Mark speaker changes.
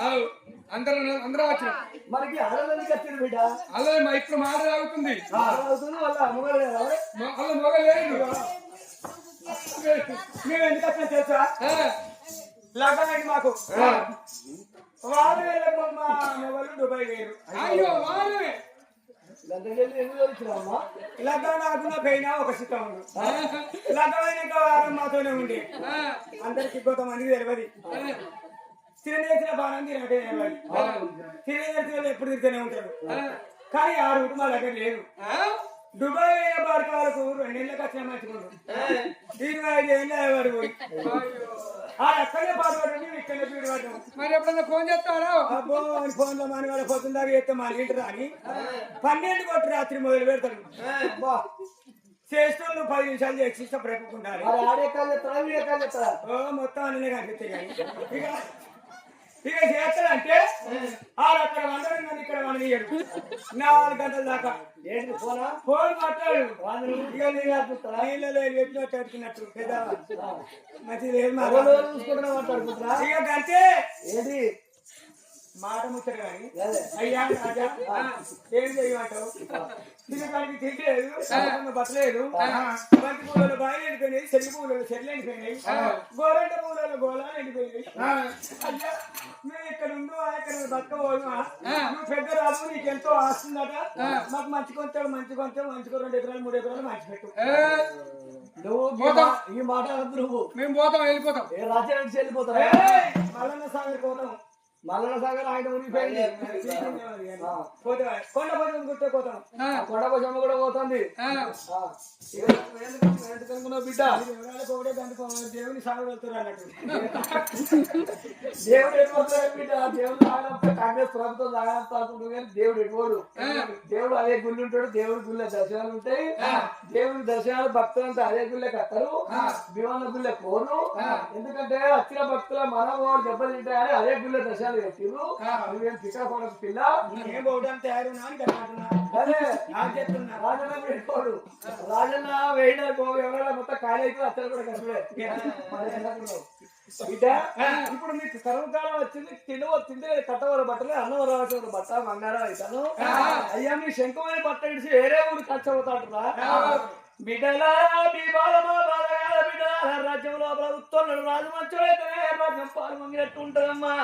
Speaker 1: ఆవు. అందరూ అందరూ వచ్చిన
Speaker 2: మనకి ఆడదానికి వచ్చింది బిడ్డ?
Speaker 1: అలా ఇప్పుడు మాట తాగుతుంది.
Speaker 2: అవుతుంది వాళ్ళ అమ్మగారు కదా
Speaker 1: అలా మొగ లేదు
Speaker 2: మేము ఎందుకు వచ్చినా తెలుసా?
Speaker 1: ఆ,
Speaker 2: లగ్నమైంది మాకు? వాళ్ళు వెళ్ళక మా మొగలు దుబాయ్ వేరు.
Speaker 1: అయ్యో వాళ్ళే
Speaker 2: లగ్నం కాకుండా పోయినా ఒక సిద్ధం ఉంది లగ్నమైనాక వారం మాతోనే ఉండి.
Speaker 1: ఆ,
Speaker 2: అందరికి కొంతమందికి తెలియదు తిరగేసిన బాణం తినటే తెలియదు తిరగేసిన ఎప్పుడు తిరుగుతూనే ఉంటారు. కానీ ఆ రూట్ మా దగ్గర లేదు.
Speaker 1: ఆ,
Speaker 2: దుబాయ్ అయిన బాడకాలకు రెండేళ్ళకి వచ్చిన మంచుకుంటు ఇరవై ఐదు ఏళ్ళు అయ్యేవాడు పోయి. ఆ ఎక్కడనే పాడుపడి ఇక్కడనే పీడు పడ్డాం
Speaker 1: మరి ఎప్పుడన్నా ఫోన్ చేస్తారా?
Speaker 2: అబ్బో అని ఫోన్లో మన వాళ్ళ పొద్దున్న దాకా చేస్తే మన ఇంటి రాని పన్నెండు కొట్టి రాత్రి మొదలు పెడతాడు. అబ్బా చేస్తూ పది నిమిషాలు చేసి ఇష్టం ఓ మొత్తం అన్నీ కనిపిస్తాయి కానీ ఇక ఇక చేస్తాడంటే ఆడు అక్కడ వందరు నన్ను ఇక్కడ వందయ్యాడు నాలుగు గంటల దాకా. ఏంటి ఫోనా? ఫోన్ మాట్లాడు. ఇక నీళ్ళలో పెద్ద మంచిది లేదు మాట్లాడుకుంటున్నా ఇక అంతే
Speaker 3: ఏది?
Speaker 2: మాట ముచ్చట కానీ. అయ్యా రాజా. ఏం చేయమంటావు? తినలేదు సొంతంగా బట్టలేదు బంతి పూలలో బాగా ఎండిపోయినాయి చెల్లి పూలలో చెల్లి ఎండిపోయినాయి గోరంట పూలలో గోళాలు ఎండిపోయినాయి. అయ్యా మేము ఇక్కడ ఉండు ఇక్కడ బతకపోదుమా నువ్వు పెద్ద రాజు నీకు ఎంతో ఆస్తుందట మాకు మంచి కొంత మంచి కొంత మంచి రెండు ఎకరాలు మూడు ఎకరాలు మంచి పెట్టు.
Speaker 3: నువ్వు ఈ మాట నువ్వు.
Speaker 1: మేము పోతాం వెళ్ళిపోతాం.
Speaker 3: రాజ్యానికి
Speaker 2: మల్లన్న సాగర్ పోతాం
Speaker 3: మల్లన సాగర్. ఆయన
Speaker 2: పోతే కొండ పోతే గుర్తే పోతాం.
Speaker 1: ఆ,
Speaker 3: కొండ పోషమ్మ కూడా పోతుంది. బిడ్డ?
Speaker 2: ఒకటే దేవుని సాగు వెళ్తారు అన్నట్టు.
Speaker 3: దేవుడు ఎటుపోతాడు బిడ్డ? దేవుడు కాంగ్రెస్ ప్రభుత్వం కానీ దేవుడు ఎటుకోడు దేవుడు అదే గుళ్ళు ఉంటాడు. దేవుడి గుళ్ళ దర్శనాలు ఉంటాయి. దేవుడి దర్శనాలు భక్తులంతా అదే గుళ్ళకి వస్తారు భీమన్న గుళ్ళ పోరు. ఎందుకంటే వచ్చిన భక్తుల మనవాడు దెబ్బలు తింటాయని అదే గుళ్ళ దర్శనాలు పెట్టిరు నువ్వేం పిల్ల
Speaker 2: నేను తయారు
Speaker 3: రాజన్న పెట్టుకోడు. రాజన్న వేయిన గోవు ఎవరైనా మొత్తం ఖాళీ అయితే అతను కూడా కష్టమే మరి ఎందుకు? బిడ్డ ఇప్పుడు మీకు కర్మకాలం వచ్చింది తినవ తిండి కట్టవర బట్టలే అన్నం రావాల్సిన బట్ట బంగారం అవుతాను అయ్యా మీ శంఖమైన బట్ట ఇడిచి వేరే ఊరికి ఖర్చవుతాడురా బిడ్డలా మీ బాధ మా బాధ కాదు బిడ్డ రాజ్యంలో ప్రభుత్వం రాజు మంచులైతే రాజ్యం పాలు మంగినట్టు ఉంటుందమ్మా.